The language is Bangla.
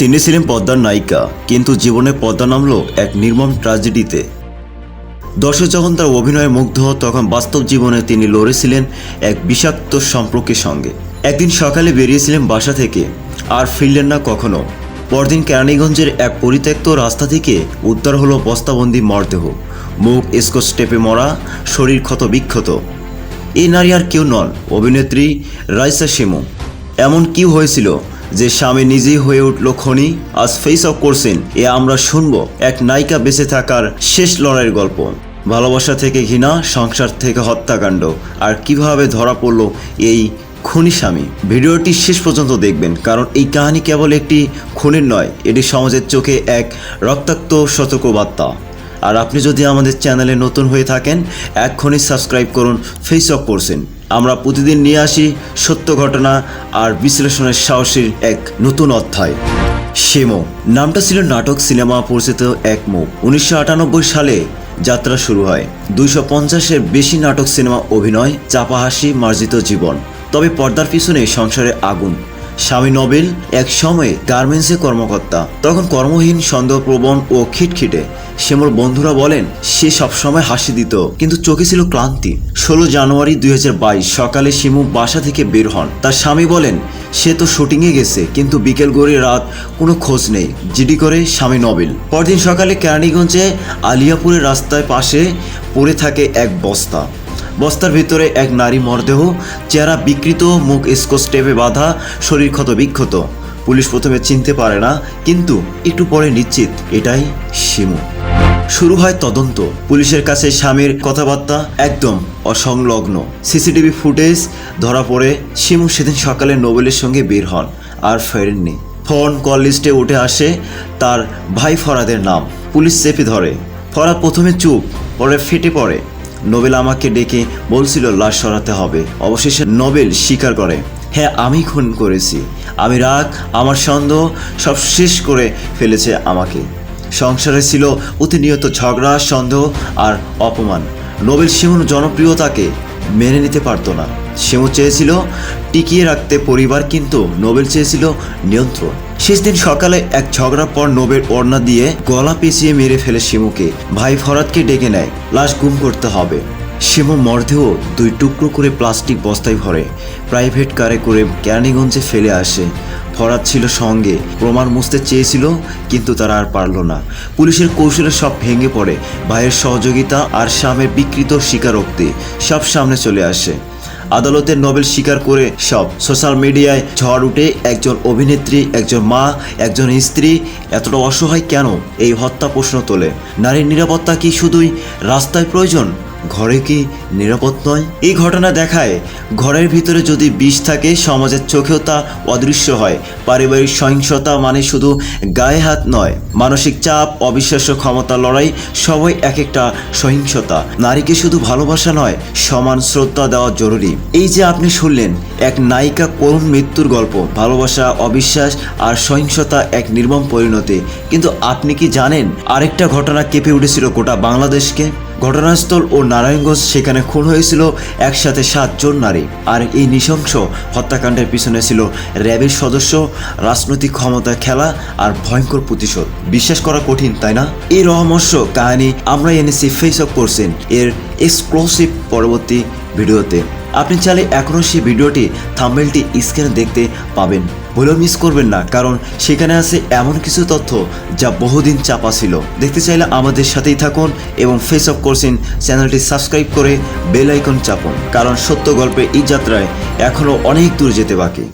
তিনি ছিলেন পদ্মার নায়িকা, কিন্তু জীবনে পদ্মা নামলো এক নির্মম ট্র্যাজেডিতে দর্শক যখন তার অভিনয়ে মুগ্ধ তখন বাস্তব জীবনে তিনি লড়েছিলেন এক বিষাক্ত সম্পর্কের সঙ্গে। একদিন সকালে বেরিয়েছিলেন বাসা থেকে, আর ফিরলেন না কখনো। পরদিন কেরানীগঞ্জের এক পরিত্যক্ত রাস্তা থেকে উদ্ধার হলো বস্তাবন্দি মরদেহ। মুখ স্কচ টেপে মরা, শরীর ক্ষত বিক্ষত। এই নারী আর কেউ নন, অভিনেত্রী রাইসা শিমু এমন কি হয়েছিল যে স্বামী নিজেই হয়ে উঠল খনি, আজ ফেস অফ করছেন, এ আমরা শুনব এক নায়িকা বেঁচে থাকার শেষ লড়াইয়ের গল্প। ভালোবাসা থেকে ঘৃণা, সংসার থেকে হত্যাকাণ্ড, আর কীভাবে ধরা পড়ল এই খুনি স্বামী? ভিডিওটি শেষ পর্যন্ত দেখবেন, কারণ এই কাহিনী কেবল একটি খুনের নয়, এটি সমাজের চোখে এক রক্তাক্ত সতর্কবার্তা। আর আপনি যদি আমাদের চ্যানেলে নতুন হয়ে থাকেন, এক্ষুনি সাবস্ক্রাইব করুন ফেস অফ করছেন। আমরা প্রতিদিন নিয়ে আসি সত্য ঘটনা আর বিশ্লেষণের সাহসীর এক নতুন অধ্যায়। সেমো, নামটা ছিল নাটক সিনেমা পরিচিত এক মুখ উনিশশো আটানব্বই সালে যাত্রা শুরু হয়। দুইশো পঞ্চাশের বেশি নাটক সিনেমা অভিনয়, চাপাহাসি, মার্জিত জীবন। তবে পর্দার পিছনে সংসারে আগুন। স্বামী নোবেল এক সময়ে গার্মেন্টসে কর্মকর্তা। তখন কর্মহীন সন্দেহপ্রবণ ও খিটখিটে। শ্যামর বন্ধুরা বলেন, সে সবসময় হাসি দিত, কিন্তু চোখে ছিল ক্লান্তি। ষোলো জানুয়ারি দু হাজার বাইশ সকালে শিমু বাসা থেকে বের হন। তার স্বামী বলেন, সে তো শুটিংয়ে গেছে, কিন্তু বিকেল গড়িয়ে রাত কোনো খোঁজ নেই, জিডি করে স্বামী নবেল পরদিন সকালে কেরানীগঞ্জে আলিয়াপুরের রাস্তায় পাশে পড়ে থাকে এক বস্তা। বস্তার ভিতরে এক নারী মরদেহ, চেহারা বিকৃত, মুখ স্কচ টেপে বাঁধা, শরীর ক্ষত বিক্ষত। পুলিশ প্রথমে চিনতে পারে না, কিন্তু একটু পরে নিশ্চিত, এটাই শিমু। শুরু হয় তদন্ত। পুলিশের কাছে স্বামীর কথাবার্তা একদম অসংলগ্ন। সিসিটিভি ফুটেজ ধরা পড়ে শিমু সেদিন সকালে নোবেলের সঙ্গে বের হন, আর ফেরেননি। ফোন, কল লিস্টে উঠে আসে তার ভাই ফরাদের নাম। পুলিশ চেপে ধরে। ফরাদ প্রথমে চুপ, পরে ফেটে পড়ে। নোবেল আমাকে ডেকে বলছিল, লাশ সরাতে হবে। অবশেষে নোবেল স্বীকার করে হ্যাঁ আমি খুন করেছি। আমি রাগ, আমার সন্দেহ সব শেষ করে ফেলেছে আমাকে। সংসারে ছিল প্রতিনিয়ত ঝগড়া, সন্দেহ আর অপমান। নোবেল সেমন জনপ্রিয়তাকে মেনে নিতে পারতো না। শিমু চেয়েছিল টিকিয়ে রাখতে, পরিবার কিন্তু নোবেল চেয়েছিল নিয়ন্ত্রণ। শেষ দিন সকালে এক ঝগড়ার পর নোবেল ওড়না দিয়ে গলা পেঁচিয়ে মেরে ফেলে শিমুকে। ভাই ফরাদকে ডেকে নেয়, লাশ গুম করতে হবে। শিমু মরদেহ দুই টুকরো করে প্লাস্টিক বস্তায় ভরে, প্রাইভেট কারে করে ক্যানিগঞ্জে ফেলে আসে। ফরাদ ছিল সঙ্গে, প্রমাণ মুছতে চেয়েছিল, কিন্তু তারা আর পারল না। পুলিশের কৌশলে সব ভেঙে পড়ে। ভাইয়ের সহযোগিতা আর স্বামীর বিকৃত স্বীকারোক্তি সব সামনে চলে আসে। আদালতের নোবেল স্বীকার করে সব সোশ্যাল মিডিয়ায় ঝড় উঠে একজন অভিনেত্রী, একজন মা, একজন স্ত্রী এতটা অসহায় কেন? এই হত্যা প্রশ্ন তোলে। নারীর নিরাপত্তা কি শুধুই রাস্তায় প্রয়োজন? ঘরে কি নিরাপদ নয়? এই ঘটনা দেখায়, ঘরের ভিতরে যদি বিষ থাকে, সমাজের চোখেও তা অদৃশ্য হয়। পারিবারিক সহিংসতা মানে শুধু গায়ে হাত নয়। মানসিক চাপ, অবিশ্বাস্য ক্ষমতা লড়াই, সবাই এক একটা সহিংসতা। নারীকে শুধু ভালোবাসা নয়, সমান শ্রদ্ধা দেওয়া জরুরি। এই যে আপনি শুনলেন, এক নায়িকা করুণ মৃত্যুর গল্প। ভালোবাসা, অবিশ্বাস আর সহিংসতা এক নির্মম পরিণতি। কিন্তু আপনি কি জানেন, আরেকটা ঘটনা কেঁপে উঠেছিল গোটা বাংলাদেশকে? ঘটনাস্থল ও নারায়ণগঞ্জ সেখানে খুন হয়েছিল একসাথে সাতজন নারী। আর এই নৃশংস হত্যাকাণ্ডের পিছনে ছিল র্যাবের সদস্য, রাজনৈতিক ক্ষমতা খেলা আর ভয়ঙ্কর প্রতিশোধ। বিশ্বাস করা কঠিন, তাই না? এই রহমস্য কাহিনী আমরা এনেছি ফেস অফ করছেন এর এক্সক্লুসিভ পরবর্তী ভিডিওতে। আপনি চাইলে এখনও সেই ভিডিওটি থাম্বেলটি স্ক্রিনে দেখতে পাবেন। ভুলেও মিস করবেন না, কারণ সেখানে আছে এমন কিছু তথ্য যা বহুদিন চাপা ছিল। দেখতে চাইলে আমাদের সাথেই থাকুন এবং ফেস অফ করছেন চ্যানেলটি সাবস্ক্রাইব করে বেল আইকন চাপুন, কারণ সত্য গল্পের এই যাত্রায় এখনও অনেক দূর যেতে বাকি।